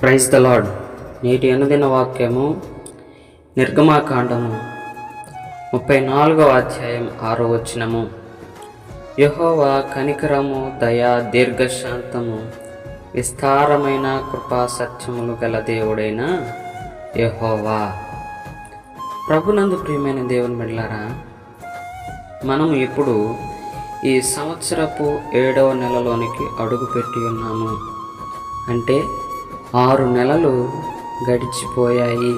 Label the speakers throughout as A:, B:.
A: Praise the lord నేటి అనుదిన వాక్యము నిర్గమాకాండము. ముప్పై నాలుగవ అధ్యాయం ఆరో వచనము. యహోవా కనికరము దయా దీర్ఘశాంతము విస్తారమైన కృపా సత్యములు గల దేవుడైన యహోవా. ప్రభునందు ప్రియమైన దేవుని బిడ్డలారా మనం ఇప్పుడు ఈ సంవత్సరపు ఏడవ నెలలోనికి అడుగుపెట్టి ఉన్నాము. అంటే ఆరు నెలలు గడిచిపోయాయి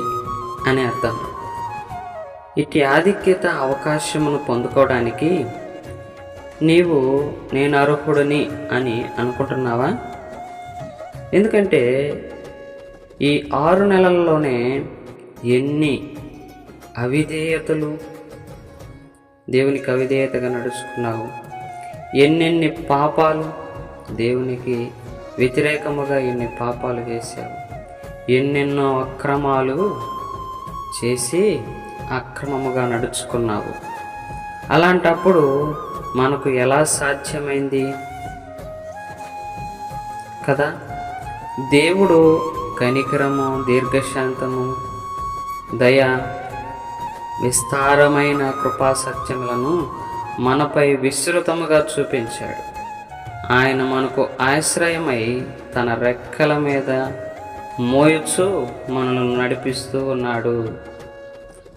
A: అని అర్థం. ఇటు ఆధిక్యత అవకాశమును పొందుకోవడానికి నీవు నేను అర్హుడని అని అనుకుంటున్నావా? ఎందుకంటే ఈ ఆరు నెలల్లోనే ఎన్ని అవిధేయతలు దేవునికి అవిధేయతగా నడుచుకున్నావు? ఎన్నెన్ని పాపాలు దేవునికి వ్యతిరేకముగా ఎన్ని పాపాలు చేశావు? ఎన్నెన్నో అక్రమాలు చేసి అక్రమముగా నడుచుకున్నావు? అలాంటప్పుడు మనకు ఎలా సాధ్యమైంది? కదా? దేవుడు కనికరము దీర్ఘశాంతము దయ విస్తారమైన కృపా సత్యములను మనపై విస్తృతముగా చూపించాడు. ఆయన మనకు ఆశ్రయమై తన రెక్కల మీద మోయచ్చు మనల్ని నడిపిస్తూ ఉన్నాడు.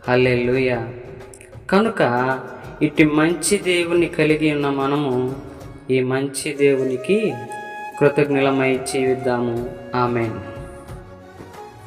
A: హల్లెలూయ. కనుక ఇటు మంచి దేవుని కలిగి ఉన్న మనము ఈ మంచి దేవునికి కృతజ్ఞలమై జీవిద్దాము. ఆమెను.